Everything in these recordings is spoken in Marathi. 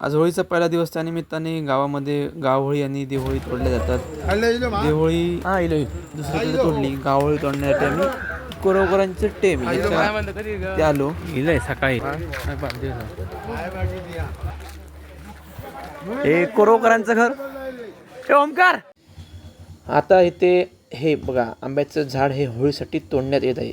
आज होळीचा पहिला दिवस त्या निमित्ताने गावामध्ये गावहोळी आणि देवहोळी तोडल्या जातात. देवहोळी हा इलो दुसरीकडे तोडली. गावहोळी तोडण्यासाठी आम्ही कोरोकरांचे टेम. ते आलो. इलंय सकाळी. हे कोरोकरांचं घर. हे ओमकार! आता इथे हे बघा आंब्याचं झाड हे होळीसाठी तोडण्यात येत आहे.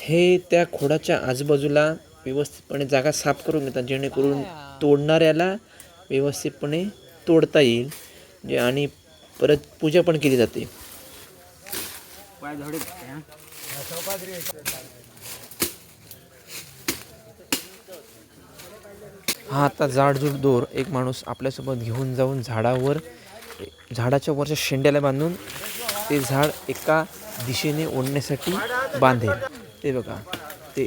हे त्या खोडाच्या आजूबाजूला व्यवस्थितपणे जागा साफ करून घेतात जेणेकरून तोडणाऱ्याला व्यवस्थितपणे तोडता येईल जे आणि परत पूजा पण केली जाते. हा आता जाडजूड दोर एक माणूस आपल्यासोबत घेऊन जाऊन झाडावर झाडाच्या वरच्या शेंड्याला बांधून ते झाड एका दिशेने ओढण्यासाठी बांधेल. ते बघा ते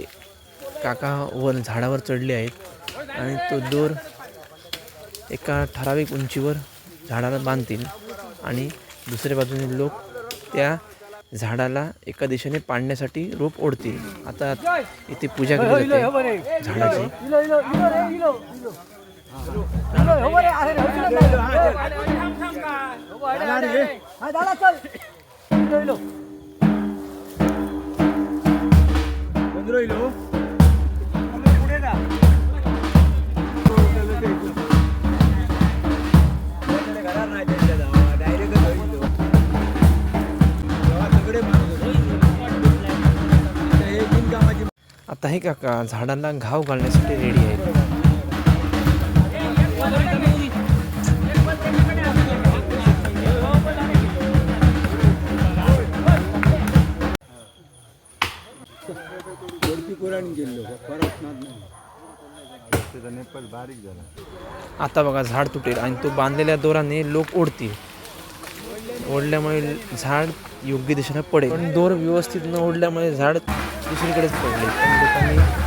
काका वर झाडावर चढले आहेत आणि तो दोर एका ठराविक उंचीवर झाडाला बांधतील आणि दुसऱ्या बाजूने लोक त्या झाडाला एका दिशेने पाडण्यासाठी रोप ओढतील. आता इथे पूजा केली जाते झाडाची. आता हे काका झाडांना घाव घालण्यासाठी रेडी आहेत. आता बघा झाड तुटेल आणि तो बांधलेल्या दोराने लोक ओढतील. ओढल्यामुळे झाड योग्य दिशेने पडेल. पण दोर व्यवस्थित न ओढल्यामुळे झाड दुसरीकडेच पडले. पण लोकांनी